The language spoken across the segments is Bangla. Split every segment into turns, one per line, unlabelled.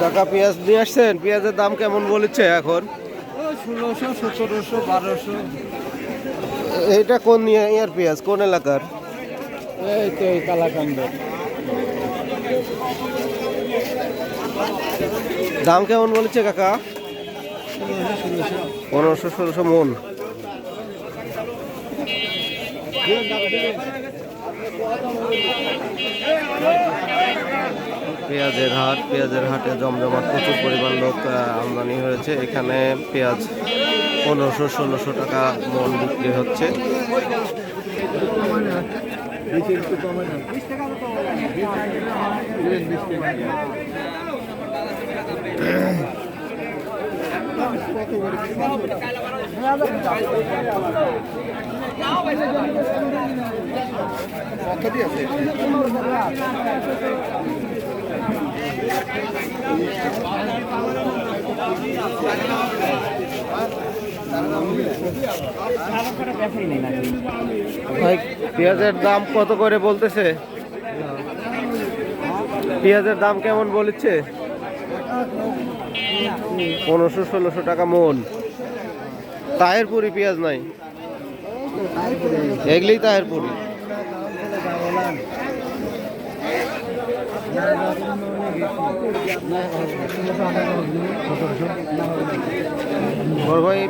টাকা পেঁয়াজ নিয়ে আসছেন? পেঁয়াজের দাম কেমন বলেছে এখন?
ষোলোশো সতেরোশো বারোশো।
এইটা কোন নিয়ে ইয়ার পেঁয়াজ? কোন এলাকার?
এই তো এই কালাকান্দ।
দাম কেমন বলেছে কাকা? পনেরোশো ষোলোশো মন। পেঁয়াজের হাট, পেঁয়াজের হাটে জমজমাট প্রচুর পরিমাণ লোক আমদানি হয়েছে। এখানে পেঁয়াজ পনেরোশো, ষোলোশো টাকা মন বিক্রি হচ্ছে। ভাই পেঁয়াজের দাম কত করে বলতেছে? পেঁয়াজের দাম কেমন বলেছে? পনেরোশো, ষোলোশো টাকা মন। তাহের পুরি, পেঁয়াজ নাই। এগুলি তাহের পুরি।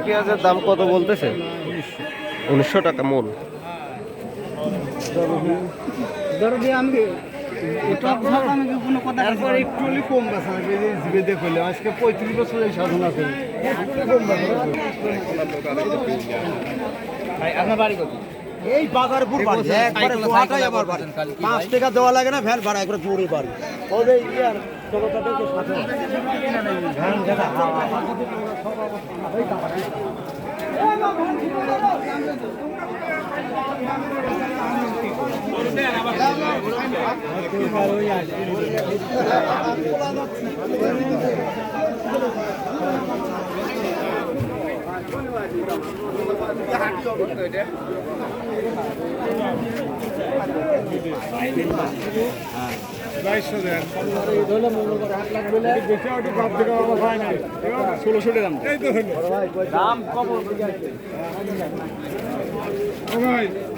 পেঁয়াজের দাম কত বলতেছে? উনিশশো টাকা মন।
তারপর একটু হলে কম বেচা এই দেখলে আজকে পঁয়ত্রিশ বছর এই সাধনা করি। এই বাড়ি। একবারে আমার বাড়ি। পাঁচ টাকা দেওয়া লাগে না ভ্যান ভাড়া একবারে পুরো বাড়ি। ওদের ইয়ার ষোলোটা থেকে সাথে ভ্যান যেটা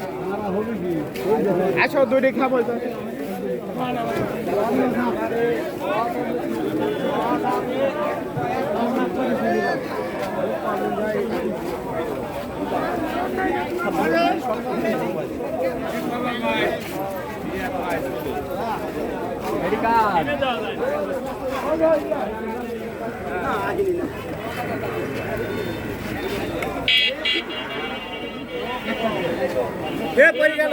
আচ্ছা দুইটাই খাব। মেডিকাল গেল।